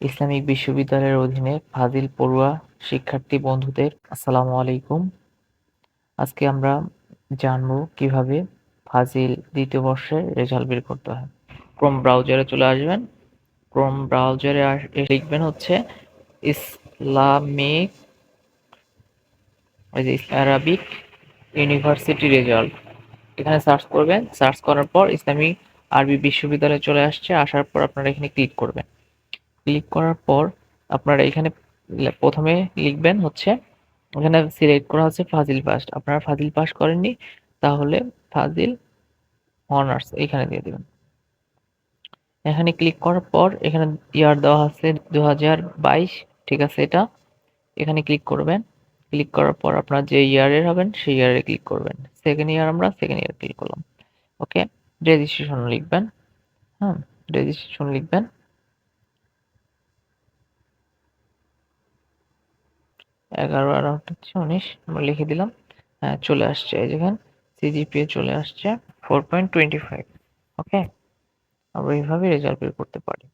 Islamic বিশ্ববিদ্যালয়ের অধীনে ফাজিল পড়ুয়া শিক্ষার্থী বন্ধুদের আসসালামু আলাইকুম। আজকে আমরা জানব কীভাবে ফাজিল দ্বিতীয় বর্ষের রেজাল্ট বের করতে হয়। ক্রোম ব্রাউজারে চলে আসবেন। ক্রোম ব্রাউজারে লিখবেন হচ্ছে ইসলামিক ওই যে আরাবিক ইউনিভার্সিটি রেজাল্ট এখানে সার্চ করবেন। সার্চ করার পর ইসলামিক আরবি বিশ্ববিদ্যালয়ে চলে আসছে। আসার পর আপনারা এখানে ক্লিক করবেন। ক্লিক করার পর আপনারা এখানে প্রথমে লিখবেন হচ্ছে, এখানে সিলেক্ট করা হচ্ছে ফাজিল পাস আপনারা ফাজিল পাস করেননি, তাহলে ফাজিল অনার্স এখানে দিয়ে দেবেন। এখানে ক্লিক করার পর এখানে ইয়ার দেওয়া আছে দু হাজার বাইশ, ঠিক আছে এটা? এখানে ক্লিক করবেন। ক্লিক করার পর আপনার যে ইয়ারের হবেন, সেই ইয়ারে ক্লিক করবেন। সেকেন্ড ইয়ার আমরা সেকেন্ড ইয়ার ক্লিক করলাম। ওকে রেজিস্ট্রেশন লিখবেন। হ্যাঁ রেজিস্ট্রেশন লিখবেন। এগারো আর হচ্ছে উনিশ, আমরা লিখে দিলাম। হ্যাঁ চলে আসছে এই যেখানে সিজিপিএ চলে আসছে four point twenty five okay আমরা এইভাবে রেজাল্ট বের করতে পারি।